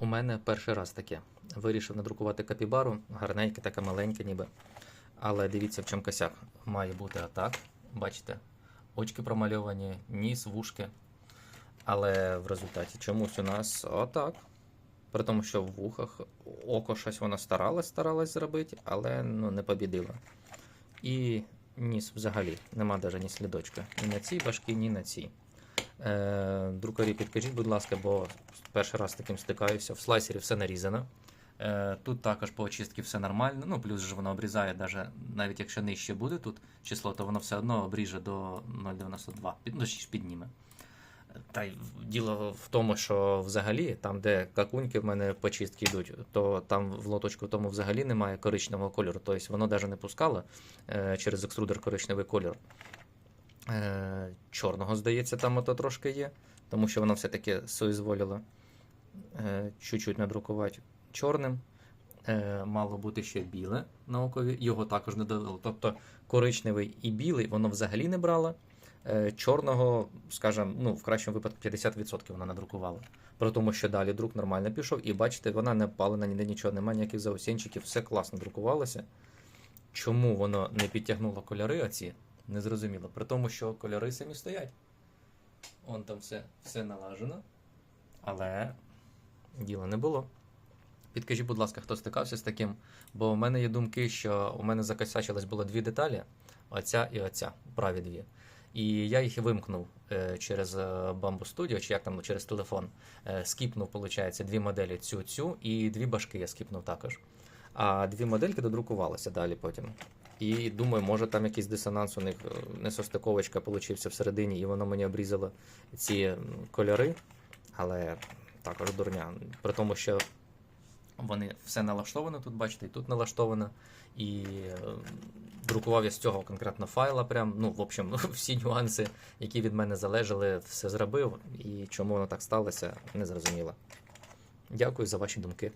У мене перший раз таке. Вирішив надрукувати капібару, гарненьке, таке маленьке ніби. Але дивіться, в чому косяк. Має бути атак. Бачите, очки промальовані, ніс, вушки. Але в результаті чомусь у нас отак. При тому, що в вухах око щось вона старалась, старалась зробити, але ну, не побідила. І ніс взагалі, нема навіть ні слідочка. Ні на цій башки, ні на цій. Е, друкарі, підкажіть, будь ласка, бо перший раз з таким стикаюся. В слайсері все нарізано. Е, тут також по очистці все нормально. Ну, плюс ж воно обрізає, даже, навіть якщо нижче буде тут число, то воно все одно обріже до 0,92, ну, підніме. Та й діло в тому, що взагалі, там, де какуньки в мене почистки йдуть, то там в лоточку тому взагалі немає коричневого кольору. Тобто воно навіть не пускало е, через екструдер коричневий кольор. Е, чорного, здається, там ото трошки є, тому що воно все-таки соізволило е, чуть-чуть надрукувати чорним. Е, мало бути ще біле на окові, його також не додало. Тобто коричневий і білий воно взагалі не брало. Е, чорного, скажімо, ну, в кращому випадку 50% вона надрукувала. При тому, що далі друк нормально пішов, і бачите, вона не палена, ніде нічого, немає ніяких заусінчиків, все класно друкувалося. Чому воно не підтягнуло кольори оці, не зрозуміло. При тому, що кольори самі стоять. Он там все, все налажено. Але діла не було. Підкажіть, будь ласка, хто стикався з таким? Бо в мене є думки, що у мене закосячилось було дві деталі: оця і оця, праві дві. І я їх вимкнув е, через е, Bamboo Studio, чи як там через телефон. Е, скіпнув, виходить, дві моделі цю цю і дві башки я скіпнув також. А дві модельки додрукувалися далі потім. І думаю, може там якийсь дисонанс у них е, несостиковочка получився всередині, і воно мені обрізало ці кольори. Але також дурня. При тому, що вони все налаштовано тут, бачите, і тут налаштовано. І е, друкував я з цього конкретно файла. Прям, ну, в общем, всі нюанси, які від мене залежали, все зробив. І чому воно так сталося, не зрозуміло. Дякую за ваші думки.